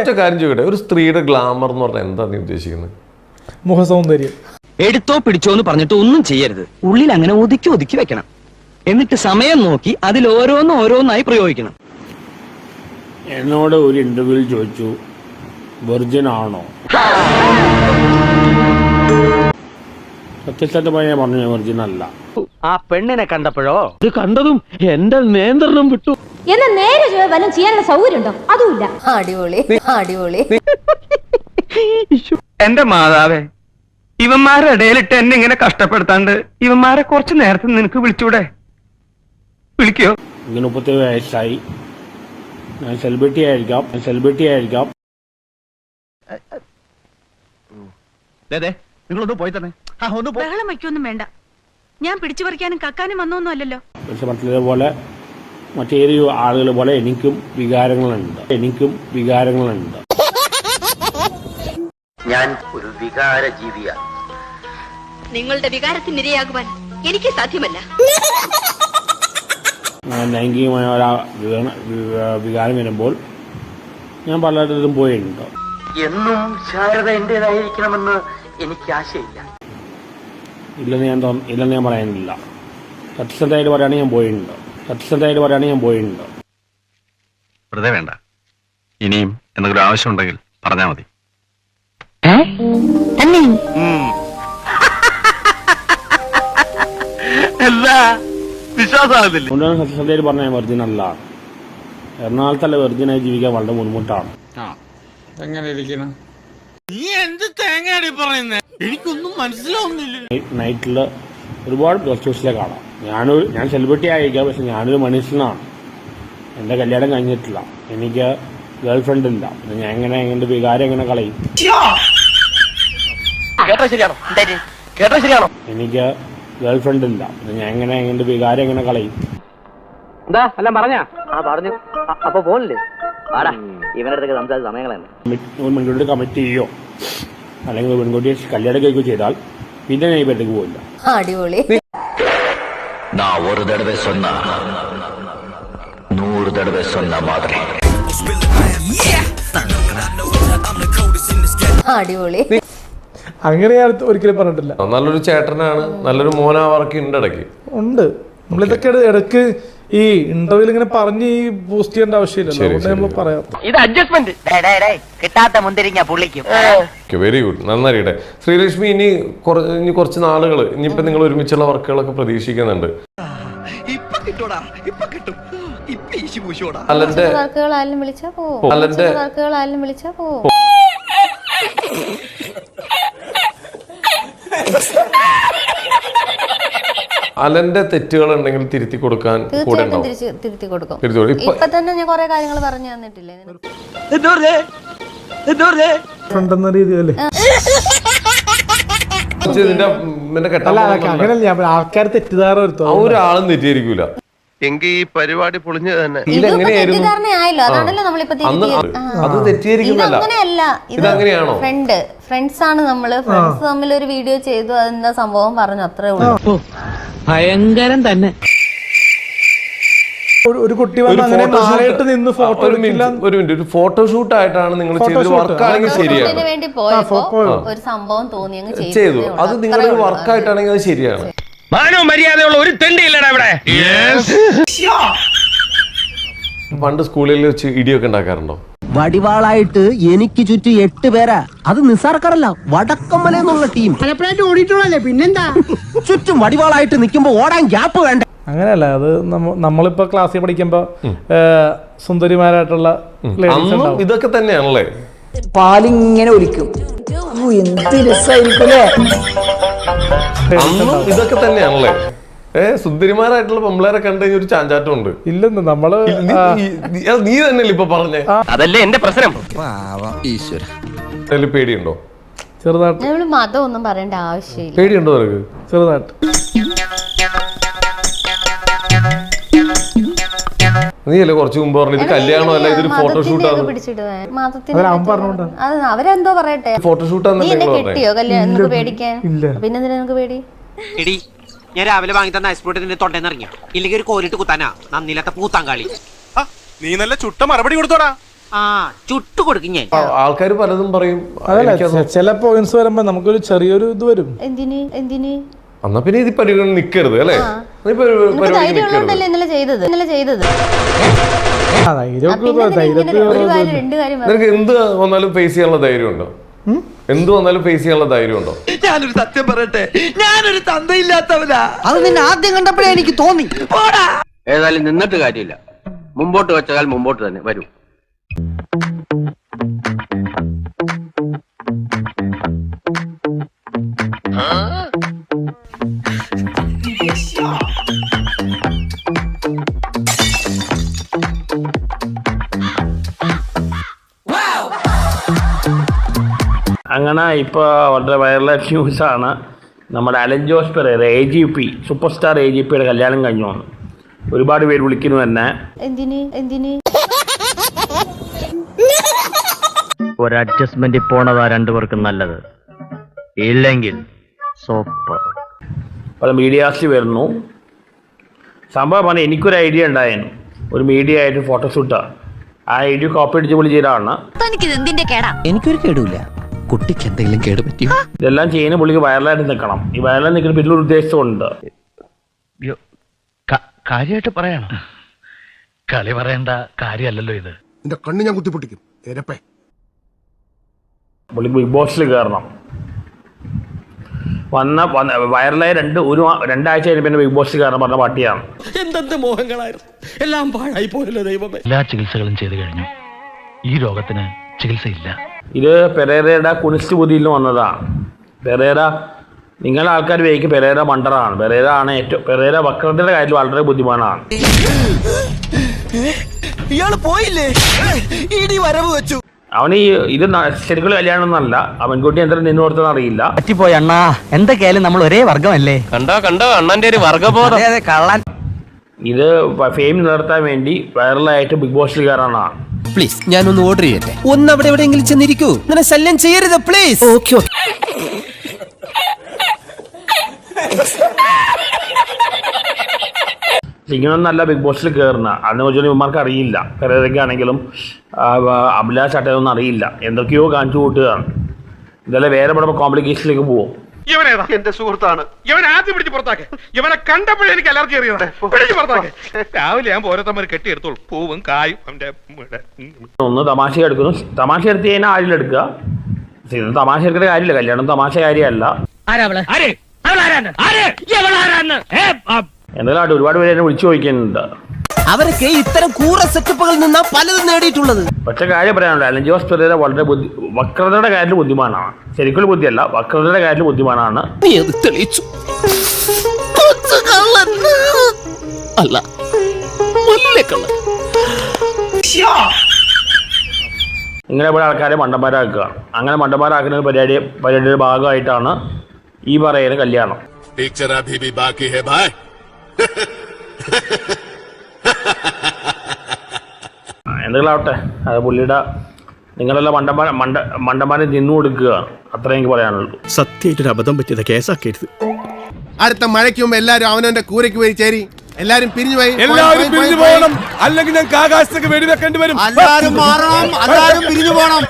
ഒറ്റ കാര്യം ചോദിക്കട്ടെ. ഒരു സ്ത്രീയുടെ ഗ്ലാമർ എന്ന് പറഞ്ഞാൽ എന്താ നീ ഉദ്ദേശിക്കുന്നത്? മുഖസൗന്ദര്യം. എടുത്തോ പിടിച്ചോ എന്ന് പറഞ്ഞിട്ട് ഒന്നും ചെയ്യരുത്. ഉള്ളിൽ അങ്ങനെ ഒതുക്കി ഒതുക്കി വെക്കണം. എന്നിട്ട് സമയം നോക്കി അതിൽ ഓരോന്നും ഓരോന്നായി പ്രയോഗിക്കണം. എന്നോട് ഒരു ഇന്റർവ്യൂവിൽ ചോദിച്ചു വെർജിൻ ആണോ? സത്യസത്യമായി ഞാൻ പറഞ്ഞു വെർജിൻ അല്ല. ആ പെണ്ണിനെ കണ്ടപ്പോഴോ? ഇത് കണ്ടതും എന്റെ നിയന്ത്രണം വിട്ടു. എന്നാ നേരെ ചൊവ്വേ വല്ലതും ചെയ്യാനുള്ള സൗകര്യം ഉണ്ടോ അതുമില്ല. അടിപൊളി അടിപൊളി. എന്റെ മാതാവേ ഇവന്മാരുടെ ഇടയിലിട്ട് എന്നെ ഇങ്ങനെ കഷ്ടപ്പെടുത്താണ്ട് ഇവന്മാരെ കുറച്ച് നേരത്തെ നിനക്ക് വിളിച്ചൂടെ? വിളിക്കോ? എനിക്ക് മുപ്പത്തേഴ് വയസ്സായി. ഞാൻ സെലിബ്രിറ്റി ആയിരിക്കാം ഞാൻ സെലിബ്രിറ്റി ആയിരിക്കാം. നിങ്ങളൊന്ന് പോയി തന്നെ. ഒന്ന് ബഹളം വയ്ക്കൊന്നും വേണ്ട. ഞാൻ പിടിച്ചു പറിക്കാനും കക്കാനും വന്നൊന്നും അല്ലല്ലോ. പക്ഷെ പോലെ മറ്റേതൊരു ആളുകൾ പോലെ എനിക്കും വികാരങ്ങളുണ്ട്. എനിക്കും വികാരങ്ങളുണ്ട്. ഞാൻ ഒരു വികാര ജീവിയാണ് നിങ്ങളുടെ വികാരത്തിന് ഇരയാകുവാൻ എനിക്ക് സാധ്യമല്ല. ഞാൻ ലൈംഗികമായ ഒരാ വികാരം വരുമ്പോൾ ഞാൻ പലയിടത്തും പോയിട്ടുണ്ട്. എന്നും ശാരദ എന്റേതായിരിക്കണമെന്ന് എനിക്ക് ആശയില്ല. ഇല്ലെന്ന് ഞാൻ ഇല്ലെന്ന് ഞാൻ പറയാനില്ല. സത്യസന്ധമായിട്ട് പറയുകയാണെങ്കിൽ ഞാൻ പോയിട്ടുണ്ട്. സത്യസന്ധമായിട്ട് പറയുകയാണെങ്കിൽ ഞാൻ പോയിട്ടുണ്ട്. വെറുതെ വേണ്ട. ഇനിയും എന്തെങ്കിലും ആവശ്യം ഉണ്ടെങ്കിൽ പറഞ്ഞാൽ മതി എന്താ? സത്യസന്ധമായിട്ട് പറഞ്ഞ ഞാൻ വെർജിൻ അല്ല. എറണാകുളത്തല്ല വെർജിനായി ജീവിക്കാൻ വളരെ ബുദ്ധിമുട്ടാണ്. നൈറ്റിൽ ഒരുപാട് പ്രോസ്റ്റിറ്റ്യൂട്ട്സിലെ കാണാം. ഞാനൊരു ഞാൻ സെലിബ്രിറ്റി ആയിരിക്കാം പക്ഷെ ഞാനൊരു മനുഷ്യനാണ്. എന്റെ കല്യാണം കഴിഞ്ഞിട്ടില്ല. എനിക്ക് ഗേൾ ഫ്രണ്ട് ഇല്ല. പിന്നെ ഞാൻ എങ്ങനെ എങ്ങനെ വികാരം എങ്ങനെ കളയും? കേട്ടോ ശരിയാണോ? കേട്ടോ ശരിയാണോ? എനിക്ക് ഗേൾ ഫ്രണ്ട് ഇല്ല. പിന്നെ ഞാൻ എങ്ങനെ എങ്ങനെ വികാരം എങ്ങനെ കളയും? എന്താ? എല്ലാം പറഞ്ഞാ? ആ പറഞ്ഞു. അപ്പൊ പോണില്ലേ? അടുത്തേക്ക് സംസാരിച്ച സമയങ്ങളാണ് കമ്മിറ്റ്- ഒരു പെൺകുട്ടിയോട് കമ്മിറ്റ് ചെയ്യോ? അല്ലെങ്കിൽ പെൺകുട്ടിയെ കല്യാണം കഴിക്കുകയോ ചെയ്താൽ പിന്നെ ഞാൻ ഈ പേരത്തേക്ക് പോയില്ല അടിപൊളി. நான் ஒரு தடவை சொன்னா நூறு தடவை சொன்ன மாதிரி അടിപൊളി അങ്ങനെ ഞാൻ ഒരിക്കലും പറഞ്ഞിട്ടില്ല നല്ലൊരു ചേട്ടനാണ് നല്ലൊരു മോനാവർക്ക് ഉണ്ട് ഇടയ്ക്ക് ഉണ്ട് നമ്മളിതൊക്കെ ഇട- ഇടയ്ക്ക് ഈ ഇന്റർവ്യൂവിൽ ഇങ്ങനെ പറഞ്ഞ് ഈ പോസ്റ്റ് ചെയ്യേണ്ട ആവശ്യമില്ലല്ലോ. അതുകൊണ്ട്. നമ്മൾ പറയാം. ഇത് അഡ്ജസ്റ്റ്മെന്റ് കിട്ടാത്ത മുന്തിരിങ്ങ പുള്ളിക്കും. വെരി ഗുഡ് നന്നായിട്ടെ ശ്രീലക്ഷ്മി ഇനി ഇനി കുറച്ച് നാളുകൾ ഇനിയിപ്പോ നിങ്ങൾ ഒരുമിച്ചുള്ള വർക്കുകളൊക്കെ പ്രതീക്ഷിക്കുന്നുണ്ട്. വർക്കുകളായാലും വിളിച്ചാ പോവും അലന്റെ വർക്കുകളായാലും വിളിച്ചാ പോവും അലന്റെ തെറ്റുകൾ ഉണ്ടെങ്കിൽ തിരുത്തി കൊടുക്കാൻ കൂടെ തീർച്ചയായിട്ടും ഉണ്ടാവും തിരുത്തി കൊടുക്കും. തിരുത്തി കൊടുക്കും. ഇപ്പൊ ഇപ്പൊ തന്നെ ഞാൻ കൊറേ കാര്യങ്ങൾ പറഞ്ഞു തന്നിട്ടില്ലേ? ഫ്രണ്ട് എന്ന രീതിയല്ലേ ഇതിന്റെ ഇതിന്റെ കെട്ടാൻ അല്ല പോകുന്ന അങ്ങനെയല്ല. ഞാൻ ആൾക്കാർ തെറ്റിദ്ധാര ആ വരുത്തോ ഒരാളും തെറ്റിയിരിക്കൂല. എങ്കിൽ ഈ പരിപാടി പൊളിഞ്ഞു തന്നെ. ഇതിൽ ഇതിപ്പോ എങ്ങനെയായിരുന്നു തെറ്റിദ്ധാരണയായല്ലോ. അതാണല്ലോ നമ്മളിപ്പോ അന്ന് തിരുത്തിയത്. അത് തെറ്റിയിരിക്കുന്നല്ല ഇതങ്ങനെയല്ല. ഇതങ്ങനെയാണോ? ഫ്രണ്ട് ഫ്രണ്ട്സ് ആണ് നമ്മൾ. ഫ്രണ്ട്സ് തമ്മിൽ ഒരു വീഡിയോ ചെയ്തു. അതെന്താ സംഭവം? പറഞ്ഞു അത്രേ ഉള്ളൂ ഭയങ്കരം തന്നെ. ഒരു- കുട്ടി വന്ന് അങ്ങനെ മാറിയിട്ട് നിന്ന് ഫോട്ടോ ഒരു മിനിറ്റ് ഒരു മിനിറ്റ് ഒരു ഫോട്ടോഷൂട്ട് ആയിട്ടാണ് നിങ്ങൾ ചെയ്തത്. വർക്കാണെങ്കിൽ ശരിയാണ്. വേണ്ടി പോയപ്പോ ഒരു സംഭവം തോന്നി അങ്ങ് ചെയ്തു. അത് ഉള്ളൂ. വർക്കായിട്ടാണെങ്കിൽ അത് ശരിയാണ്. മാനവും മര്യാദയുള്ള ഒരു തെണ്ടിയില്ലടാ ഇവിടെ. പണ്ട് സ്കൂളിൽ വെച്ച് ഇടിയൊക്കെ ഉണ്ടാക്കാറുണ്ടോ? വടിവാളായിട്ട് എനിക്ക് ചുറ്റും എട്ട് പേരാ. അത് നിസാർക്കാരല്ല വടക്കമ്മല എന്നുള്ള ടീം പലപ്പോഴായിട്ട് ഓടിയിട്ടുള്ളല്ലേ പിന്നെന്താ? ചുറ്റും വടിവാളായിട്ട് നിൽക്കുമ്പോ ഓടാൻ ഗ്യാപ്പ് വേണ്ട. അങ്ങനെയല്ല അത് നമ്മ- നമ്മളിപ്പോ ക്ലാസ്സിൽ പഠിക്കുമ്പോ സുന്ദരിമാരായിട്ടുള്ള. ഇതൊക്കെ തന്നെയാണല്ലേ? പാലിങ്ങനെ ഒലിക്കും. ഓ, എന്ത് രസമായിരിക്കും ഇതൊക്കെ തന്നെയാണല്ലേ? ഏ സുന്ദരിമാരായിട്ടുള്ള പെമ്പിളേരെ കണ്ടു കഴിഞ്ഞ ഒരു ചാഞ്ചാട്ടം ഉണ്ട് ഇല്ലെന്ന് നമ്മൾ നീ- തന്നെയല്ലേ ഇപ്പൊ പറഞ്ഞേ? അതല്ലേ എന്റെ പ്രശ്നം? അതിൽ പേടിയുണ്ടോ? ചെറുതായിട്ട്. നമ്മൾ മതം ഒന്നും പറയേണ്ട ആവശ്യമില്ല. പേടിയുണ്ടോ നിനക്ക്? ചെറുതായിട്ട്. നീ അല്ലേ കുറച്ച് മുമ്പ് പറഞ്ഞു ഇത് കല്യാണം അല്ല ഇതൊരു ഫോട്ടോഷൂട്ടാണ്. അത് അവരെന്തോ പറയട്ടെ? ഫോട്ടോ ഫോട്ടോഷൂട്ടാന്നല്ലേ എന്നെ നിങ്ങൾ കെട്ടിയോ കല്യാണം പേടിക്കാൻ? പിന്നെ പേടി? എടി ഞാൻ രാവിലെ വാങ്ങി തന്ന ഐസ്പ്രോട്ട് നിന്റെ തൊണ്ടേന്ന് ഇറങ്ങിയ? ഇല്ലെങ്കിൽ ഒരു കോലിട്ട് കുത്താനാ. നന്ദിയില്ലാത്ത പൂത്താങ്കാളി നീ നല്ല ചുട്ട മറുപടി കൊടുത്തോടാ. ആ ചുട്ടു കൊടുക്കും ഞാൻ. ആൾക്കാർ പലതും പറയും. അതല്ല ചില പോയിന്റ്സ് വരുമ്പോ നമുക്കൊരു ചെറിയൊരു ഇത് വരും. എന്തിന്? എന്തിന്? എന്നാ പിന്നെ ഇത് പരിഗണന നിക്കരുത് അല്ലേ? ഇന്നലെ ചെയ്തത്? ഇന്നലെ ചെയ്തത്? നിനക്ക് എന്ത് വന്നാലും ഫേസ് ചെയ്യാനുള്ള ധൈര്യം ഉണ്ടോ എന്ത് വന്നാലും ഫേസ് ചെയ്യാനുള്ള ധൈര്യം ഉണ്ടോ? ഞാനൊരു സത്യം പറയട്ടെ. ഞാനൊരു തന്തയില്ലാത്തവനാ. അത് നിന്നെ ആദ്യം കണ്ടപ്പോഴേ എനിക്ക് തോന്നി. ഏതായാലും നിന്നിട്ട് കാര്യമില്ല. മുമ്പോട്ട് വെച്ചാൽ മുമ്പോട്ട് തന്നെ. വരൂ. അങ്ങനെ ഇപ്പോൾ വളരെ വൈറലായ ന്യൂസാണ് നമ്മുടെ Alan Jose Perera A G P super star A G പിയുടെ കല്യാണം കഴിഞ്ഞു വന്നു ഒരുപാട് പേര് വിളിക്കുന്നു തന്നെ എന്തിന്? എന്തിന്? ഒരു അഡ്ജസ്റ്റ്മെന്റ് പോണതാ രണ്ടുപേർക്കും നല്ലത്. ഇല്ലെങ്കിൽ സോപ്പ് പല മീഡിയാസിൽ വരുന്നു. സംഭവം പറഞ്ഞാൽ എനിക്കൊരു ഐഡിയ ഉണ്ടായിരുന്നു ഒരു മീഡിയ ആയിട്ട് ഫോട്ടോഷൂട്ടാണ് ആ ഐഡിയ കോപ്പി അടിച്ച് വിളി ചെയ്തതാണ് തനിക്കിത് എന്തിന്റെ കേടാ? എനിക്കൊരു കേടുമില്ല കുട്ടിക്ക് എന്തെങ്കിലും കേട് പറ്റിയോ? ഇതെല്ലാം ചെയ്യുന്ന പുള്ളിക്ക് വയറലായിട്ട് നിൽക്കണം. ഈ വയറലായി നിൽക്കുന്ന പിന്നെ ഒരു ഉദ്ദേശമുണ്ട് കാര്യമായിട്ട് പറയണം? കളി പറയേണ്ട കാര്യമല്ലല്ലോ ഇത്. എന്റെ കണ്ണ് ഞാൻ കുത്തിപ്പൊട്ടിക്കും. എരപ്പേ. പുള്ളിക്ക് ബിഗ് ബോസിൽ കയറണം. വന്ന വന്ന വയറലായ രണ്ട് ഒരു രണ്ടാഴ്ച കഴിഞ്ഞ ബിഗ് ബോസ് കാരണം പറഞ്ഞ പാട്ടിയാണ്. എന്തെന്ത് മോഹങ്ങളായിരുന്നു. എല്ലാം പാഴായി പോയല്ലോ ദൈവമേ. എല്ലാ ചികിത്സകളും ചെയ്തു കഴിഞ്ഞു. ഈ രോഗത്തിന് ചികിത്സയില്ല. ഇത് പെരേരയുടെ കുനിസ്റ്റ് ബുദ്ധിയിൽ നിന്ന് വന്നതാണ് പെരേര നിങ്ങളുടെ ആൾക്കാർ വിചാരിക്കും പെരേര മണ്ടറാണ്. പെരേര ആണ് ഏറ്റവും പെരേര വക്രത്തിന്റെ കാര്യത്തിൽ വളരെ ബുദ്ധിമാനാണ്. ഇയാൾ പോയില്ലേ? ഇടി വരവ് വെച്ചു. അവന് ഈ ഇത് ശരിക്കും കല്യാണം ഒന്നല്ല ആ പെൺകുട്ടി എന്തെങ്കിലും നിന്നു കൊടുത്തെന്ന് അറിയില്ല. പറ്റിപ്പോയി അണ്ണാ. എന്തൊക്കെയായാലും നമ്മൾ ഒരേ വർഗമല്ലേ കണ്ടോ കണ്ടോ? അണ്ണന്റെ ഒരു വർഗബോധം കള്ളൻ. ഇത് ഫെയിം നിലനിർത്താൻ വേണ്ടി വൈറലായിട്ട് ബിഗ് ബോസിൽ കയറാനാണ് പ്ലീസ് ഞാനൊന്ന് ഓർഡർ ചെയ്യട്ടെ. ഒന്ന് അവിടെ എവിടെയെങ്കിലും ചെന്നിരിക്കൂ. ഇങ്ങനെ ശല്യം ചെയ്യരുത് പ്ലീസ് ഓക്കെ ഓക്കെ ഇങ്ങനൊന്നല്ല ബിഗ് ബോസിൽ കയറുന്ന അതിനെ കുറിച്ച് ഇവന്മാർക്ക് അറിയില്ല. പെരേരയ്ക്കാണെങ്കിലും അഭിലാഷ് അറ്റൊന്നും അറിയില്ല. എന്തൊക്കെയോ കാണിച്ചു കൂട്ടുകയാണ്. ഇതെല്ലാം വേറെ ഇവിടെ കോംപ്ലിക്കേഷനിലേക്ക് പോകും ഇവനേതാ? എന്റെ സുഹൃത്താണ്. ഇവൻ ആദ്യം പിടിച്ച് പുറത്താക്കെ. ഇവനെ കണ്ടപ്പോഴേ എനിക്ക് അലർജി അറിയാതെ പിടിച്ച് പുറത്താക്കെ. രാവിലെ ഞാൻ ഓരോരുത്തന്മാർ കെട്ടിയെടുത്തോളൂ പൂവും കായും അവന്റെ. ഒന്ന് തമാശ എടുക്കുന്നു. തമാശ എടുത്ത് കഴിഞ്ഞാൽ ആരിലെടുക്കുക ഇത് തമാശ എടുക്കുന്ന കാര്യമില്ല. കല്യാണം തമാശ കാര്യമല്ല. എന്തായാലും ഒരുപാട് പേര് എന്നെ വിളിച്ചു ചോദിക്കുന്നുണ്ട്. അവരൊക്കെ ഇത്തരം കൂറ സെറ്റപ്പുകളിൽ നിന്നാ പലതും നേടിയിട്ടുള്ളത്. പക്ഷെ കാര്യം പറയാനുള്ളത് അലൻ ജോസ് വളരെ ബുദ്ധി വക്രതയുടെ കാര്യത്തിൽ ബുദ്ധിമാനാണ്. ശരിക്കുള്ള ബുദ്ധിയല്ല വക്രതയുടെ കാര്യത്തിൽ ബുദ്ധിമാനാണ്. തെളിയിച്ചു. ഇങ്ങനെ ഇവിടെ ആൾക്കാരെ മണ്ടന്മാരാക്കുക. അങ്ങനെ മണ്ടന്മാരാക്കുന്ന പരിപാടി പരിപാടിയുടെ ഭാഗമായിട്ടാണ് ഈ പറയുന്ന കല്യാണം. ടീച്ചർ അഭി ബാക്കി ഹെ ഭായ് ആവട്ടെ അത് പുള്ളിയുടെ നിങ്ങളെല്ലാം മണ്ടന്മാർ മണ്ട മണ്ടന്മാരെ നിന്നു കൊടുക്കുക അത്രേ എനിക്ക് പറയാനുള്ളൂ. സത്യമായിട്ടൊരു അബദ്ധം പറ്റിയത് കേസാക്കരുത്. അടുത്ത മഴയ്ക്ക് മുമ്പ് എല്ലാരും അവനവന്റെ കൂരയ്ക്ക് പോയി ചേരി. എല്ലാരും പിരിഞ്ഞു പോയി. എല്ലാവരും പിരിഞ്ഞു പോകണം. അല്ലെങ്കിൽ ഞങ്ങൾക്ക് ആകാശത്തേക്ക് വെടിവെക്കേണ്ടി വരും. എല്ലാരും മാറണം. എല്ലാരും പിരിഞ്ഞു പോകണം.